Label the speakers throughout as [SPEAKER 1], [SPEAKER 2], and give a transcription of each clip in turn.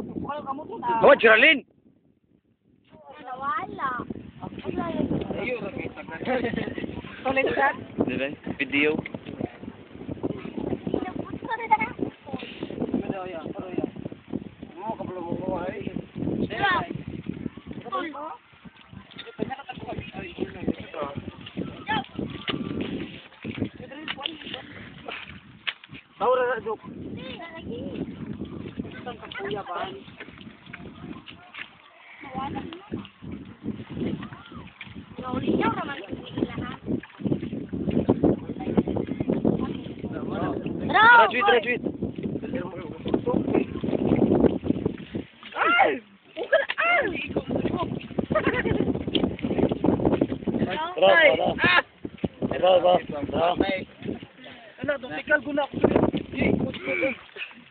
[SPEAKER 1] Oh, Geraldine!
[SPEAKER 2] Nawala.
[SPEAKER 3] Tuloy chat.
[SPEAKER 1] Dila, video.
[SPEAKER 2] Inabot ko rin na.
[SPEAKER 3] Taura na duk.
[SPEAKER 2] Nauliyaw naman yung lahat.
[SPEAKER 1] Graduate, graduate. Tara, tara. Tara, tara. Tara.
[SPEAKER 3] Ano, dupikal ko na.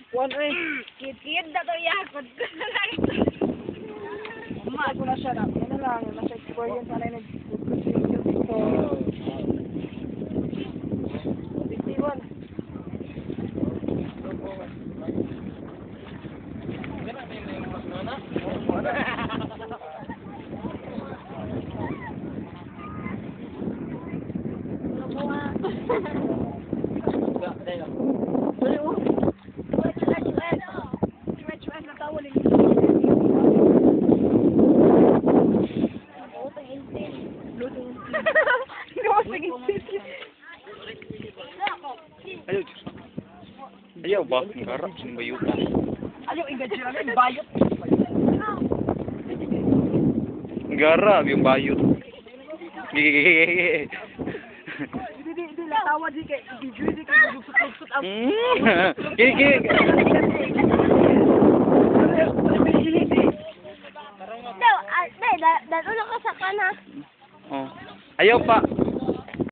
[SPEAKER 3] Kuan eh.
[SPEAKER 2] Kid-kid na to yakod ko na lang.
[SPEAKER 3] Umaag ko na siya na. Ano lang, nasa experience na nag So, 51.
[SPEAKER 1] Ayaw. Ayaw ba? Garap, ang bayutan.
[SPEAKER 3] Ayaw, ingad siya lang, bayot.
[SPEAKER 1] Ang garap, yung bayot. Gigigigigig.
[SPEAKER 3] Hindi, hindi, hindi, latawa di kay, hindi, hindi kay, lugsut-lugsut ang.
[SPEAKER 1] Gigigig.
[SPEAKER 2] Daw, ah, dahil, da- dahil ulo ka sa kana.
[SPEAKER 1] Oh. Ayaw pa.